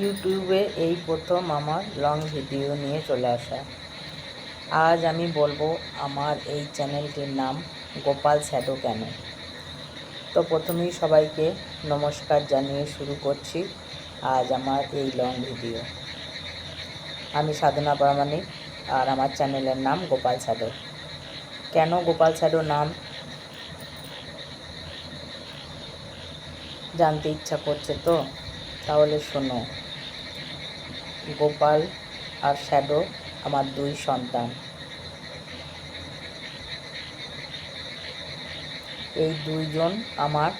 ইউটিউবে এই প্রথম আমার লং ভিডিও নিয়ে চলে আসা। আজ আমি বলব আমার এই চ্যানেলটির নাম গোপাল শ্যাডো কেন? তো প্রথমেই সবাইকে নমস্কার জানিয়ে শুরু করছি আজ আমার এই লং ভিডিও আমি সাধনা প্রামাণিক আর আমার চ্যানেলের নাম গোপাল শ্যাডো কেন গোপাল শ্যাডো নাম? জানতে ইচ্ছা করছে তো? তাহলে শোনো। গোপাল আর শ্যাডো আমার দুই সন্তান। এই দুইজন আমার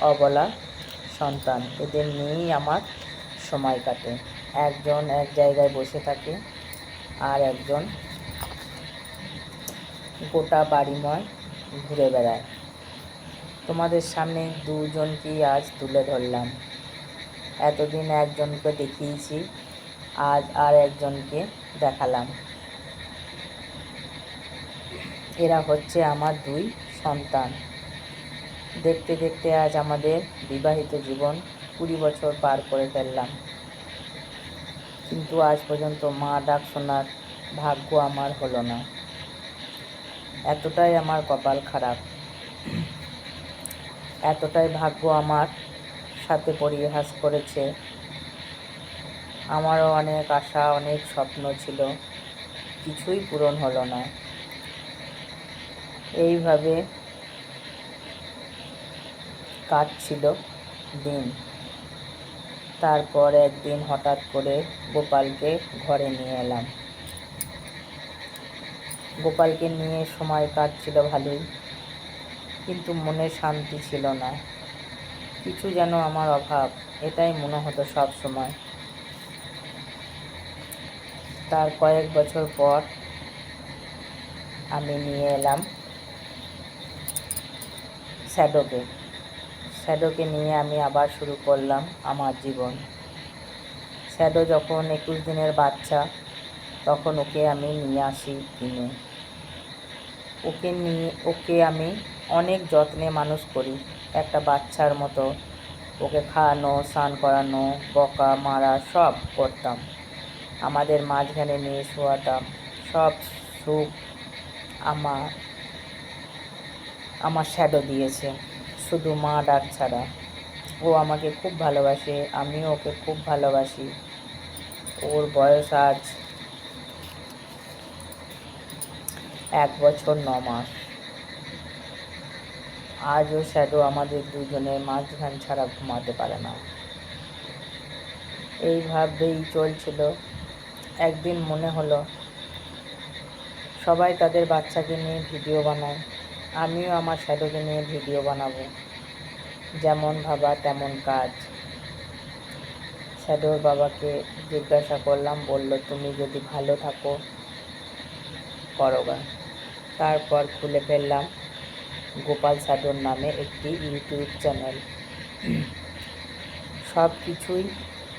অবলা সন্তান। এদের নিয়েই আমার সময় কাটে। একজন এক জায়গায় বসে থাকে আর একজন গোটা বাড়িময় ঘুরে বেড়ায়। তোমাদের সামনে দুজনকেই আজ তুলে ধরলাম। এতদিন একজনকে দেখিয়েছি আজ আর একজনকে দেখালাম। এরা হচ্ছে আমার দুই সন্তান। দেখতে দেখতে আজ আমাদের বিবাহিত জীবন কুড়ি বছর পার করে ফেললাম। কিন্তু আজ পর্যন্ত মা ডাক শোনার ভাগ্য আমার হলো না। এতটাই আমার কপাল খারাপ। এতটাই ভাগ্য আমার সাথে পরিহাস করেছে। আমারও অনেক আশা, অনেক স্বপ্ন ছিল। কিছুই পূরণ হলো না। এইভাবে কাটছিল দিন। তারপর একদিন হঠাৎ করে গোপালকে ঘরে নিয়ে এলাম। গোপালকে নিয়ে সময় কাটছিল ভালোই, কিন্তু মনে শান্তি ছিল না। কিছু যেন আমার অভাব, এটাই মনে হতো সব সময়। তার কয়েক বছর পর আমি নিয়ে এলাম শ্যাডোকে। শ্যাডোকে নিয়ে আমি আবার শুরু করলাম আমার জীবন। শ্যাডো যখন একুশ দিনের বাচ্চা, তখন ওকে আমি নিয়ে আসি কিনে। ওকে নিয়ে, ওকে আমি অনেক যত্নে মানুষ করি। একটা বাচ্চার মতো ওকে খাওয়ানো, স্নান করানো, বকা মারা সব করতাম। আমাদের মাঝখানে নিয়ে শোয়াতাম সব সুখ আমার আমার শ্যাডো দিয়েছে। শুধু মা ডাক ছাড়া। ও আমাকে খুব ভালোবাসে, আমিও ওকে খুব ভালোবাসি। ওর বয়স আজ এক বছর ন মাস। আজও শ্যাডো আমাদের দুজনের মাঝখান ছাড়া ঘুমাতে পারে না। এইভাবেই চলছিল একদিন মনে হলো, সবাই তাদের বাচ্চাকে নিয়ে ভিডিও বানায়, আমিও আমার শ্যাডোকে নিয়ে ভিডিও বানাবো। যেমন ভাবা, তেমন কাজ। শ্যাডোর বাবাকে জিজ্ঞাসা করলাম, বলল, তুমি যদি ভালো থাকো করো গা তারপর খুলে ফেললাম গোপাল শ্যাডোর নামে একটি ইউটিউব চ্যানেল। সব কিছুই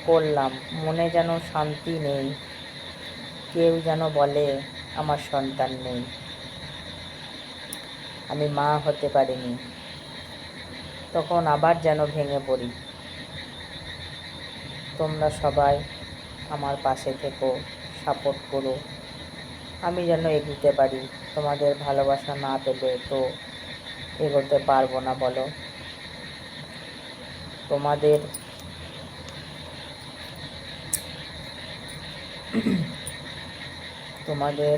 করলাম, মনে যেন শান্তি নেই। কেউ যেন বলে, আমার সন্তান নেই। আমি মা হতে পারিনি। তখন আবার যেন ভেঙে পড়ি। তোমরা সবাই আমার পাশে থেকো, সাপোর্ট করো। আমি যেন এগোতে পারি। তোমাদের ভালোবাসা না পেলে তো এগোতে পারব না, বলো। তোমাদের তোমাদের।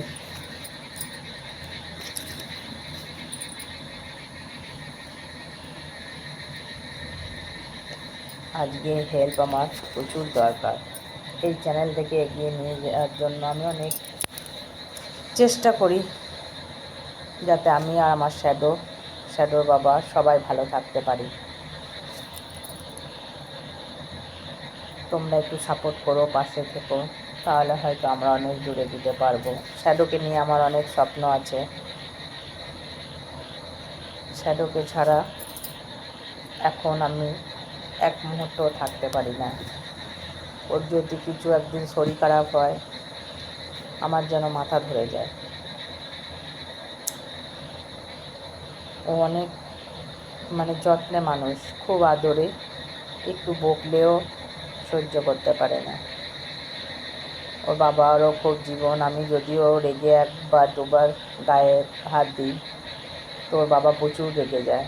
আজকে হেল্প আমার প্রচুর দরকার। এই চ্যানেল থেকে এগিয়ে নিয়ে যাওয়ার জন্য আমি অনেক চেষ্টা করি যাতে আমি আর আমার শ্যাডো শ্যাডোর বাবা সবাই ভালো থাকতে পারি। তোমরা একটু সাপোর্ট করো, পাশে থেকো। তাহলে হয়তো আমরা অনেক দূরে দিতে পারব। শ্যাডোকে নিয়ে আমার অনেক স্বপ্ন আছে। শ্যাডোকে ছাড়া এখন আমি এক মুহূর্ত থাকতে পারি না। ওর যদি কিছু একদিন শরীর খারাপ হয়, আমার যেন মাথা ধরে যায়। ও অনেক মানে যত্নে মানুষ, খুব আদরে, একটু বকলেও সহ্য করতে পারে না। ওর বাবারও খুব জীবন। আমি যদিও রেগে একবার দুবার গায়ে হাত দিই, তো ওর বাবা প্রচুর রেগে যায়।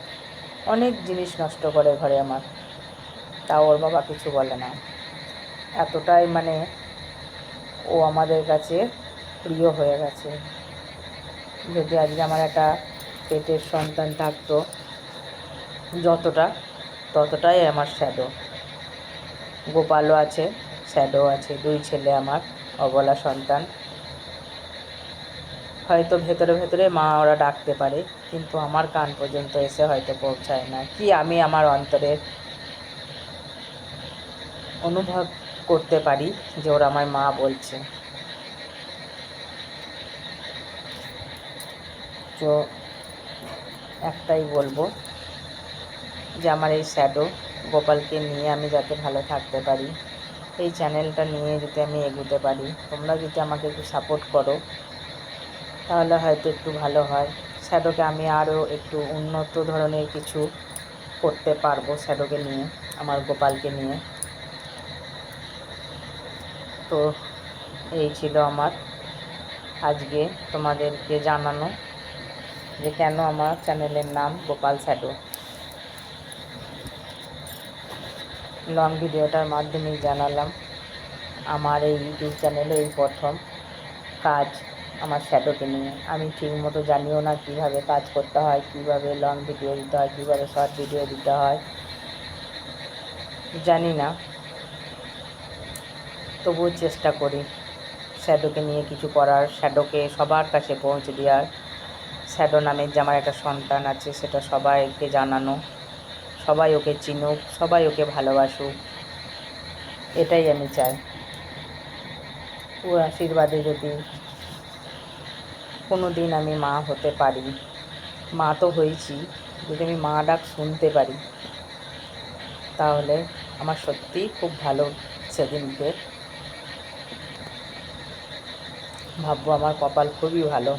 অনেক জিনিস নষ্ট করে ঘরে আমার, তাও ওর বাবা কিছু বলে না। এতটাই মানে ও আমাদের কাছে প্রিয় হয়ে গেছে। যদি আজকে আমার একটা পেটের সন্তান থাকতো, যতটা, ততটাই আমার শ্যাডো গোপালও আছে শ্যাডো আছে, দুই ছেলে আমার। অবলা সন্তান। হয়তো ভেতরে ভেতরে মা ওরা ডাকতে পারে, কিন্তু আমার কান পর্যন্ত এসে হয়তো পৌঁছায় না। কি আমি আমার অন্তরের অনুভব করতে পারি যে ওরা আমার মা বলছে? তো একটাই বলব যে আমার এই শ্যাডো গোপালকে নিয়ে আমি যাতে ভালো থাকতে পারি। এই চ্যানেলটা নিয়ে যদি আমি এগোতে পারি, তোমরা যদি আমাকে একটু সাপোর্ট করো, তাহলে হয়তো একটু ভালো হয়। শ্যাডোকে আমি আরও একটু উন্নত ধরনের কিছু করতে পারব শ্যাডোকে নিয়ে, আমার গোপালকে নিয়ে। তো এই ছিল আমার আজকে তোমাদেরকে জানানো যে কেন আমার চ্যানেলের নাম গোপাল শ্যাডো। লং ভিডিওটার মাধ্যমেই জানালাম। আমার এই ইউটিউব চ্যানেলে এই প্রথম কাজ আমার শ্যাডোকে নিয়ে। আমি ঠিকমতো জানিও না কীভাবে কাজ করতে হয়, কীভাবে লং ভিডিও দিতে হয়, কীভাবে শর্ট ভিডিও দিতে হয়। জানি না। তবুও চেষ্টা করি শ্যাডোকে নিয়ে কিছু করার। শ্যাডোকে সবার কাছে পৌঁছে দেওয়ার। শ্যাডো নামের যে আমার একটা সন্তান আছে, সেটা সবাইকে জানানো। সবাই ওকে চিনুক, সবাই ওকে ভালোবাসুক। এটাই আমি চাই। ওর আশীর্বাদে যদি কোনো দিন আমি মা হতে পারি, মা তো হয়েছি, যদি আমি মা ডাক শুনতে পারি, তাহলে আমার সত্যিই খুব ভালো সেদিনকে। ভাববো আমার কপাল খুবই ভালো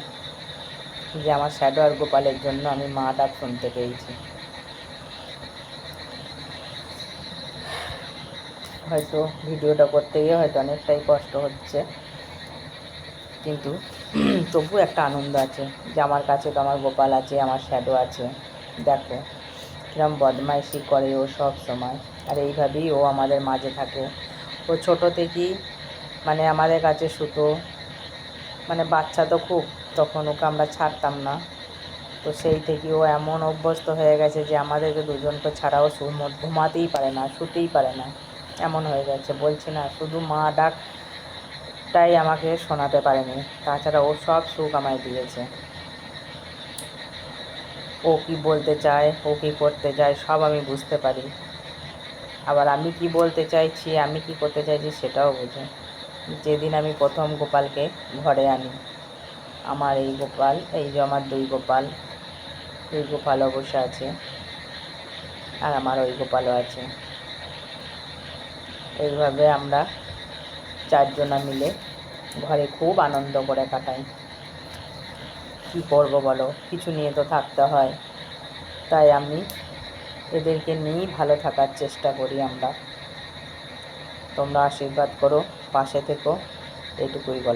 যে আমার শ্যাডো আর গোপালের জন্য আমি মা ডাক শুনতে পেয়েছি। হয়তো ভিডিওটা করতে গিয়ে হয়তো অনেকটাই কষ্ট হচ্ছে। কিন্তু তবু একটা আনন্দ আছে যে আমার কাছে তো আমার গোপাল আছে, আমার শ্যাডো আছে। দেখো, কিরম বদমাইশি করে ও সব সময়। আর এইভাবেই ও আমাদের মাঝে থাকে। ও ছোটো থেকেই মানে আমাদের কাছে সুতো মানে বাচ্চা তো খুব, তখন ওকে আমরা ছাড়তাম না। তো সেই থেকে ও এমন অভ্যস্ত হয়ে গেছে যে আমাদেরকে দুজনকে ছাড়াও ঘুমাতেই পারে না, শুতেই পারে না। এমন হয়ে গেছে, বলছি না, শুধু মা ডাকটাই আমাকে শোনাতে পারেনি, তাছাড়া ও সব সুখ আমায় দিয়েছে। ও কি বলতে চায়, ও কী করতে চায়, সব আমি বুঝতে পারি। আবার আমি কি বলতে চাইছি, আমি কি করতে চাইছি সেটাও বোঝে। যেদিন আমি প্রথম গোপালকে ঘরে আনি, আমার এই গোপাল, এই যে আমার দুই গোপাল দুই গোপাল অবশ্য আছে, আর আমার ওই গোপালও আছে। এইভাবে আমরা চারজনা মিলে ঘরে খুব আনন্দ করে কাটাই। কি করব বলো? কিছু নিয়ে তো থাকতে হয়। তাই আমি এদেরকে নিয়েই ভালো থাকার চেষ্টা করি আমরা। তোমরা আশীর্বাদ করো, পাশে থেকো এটুকুই বলো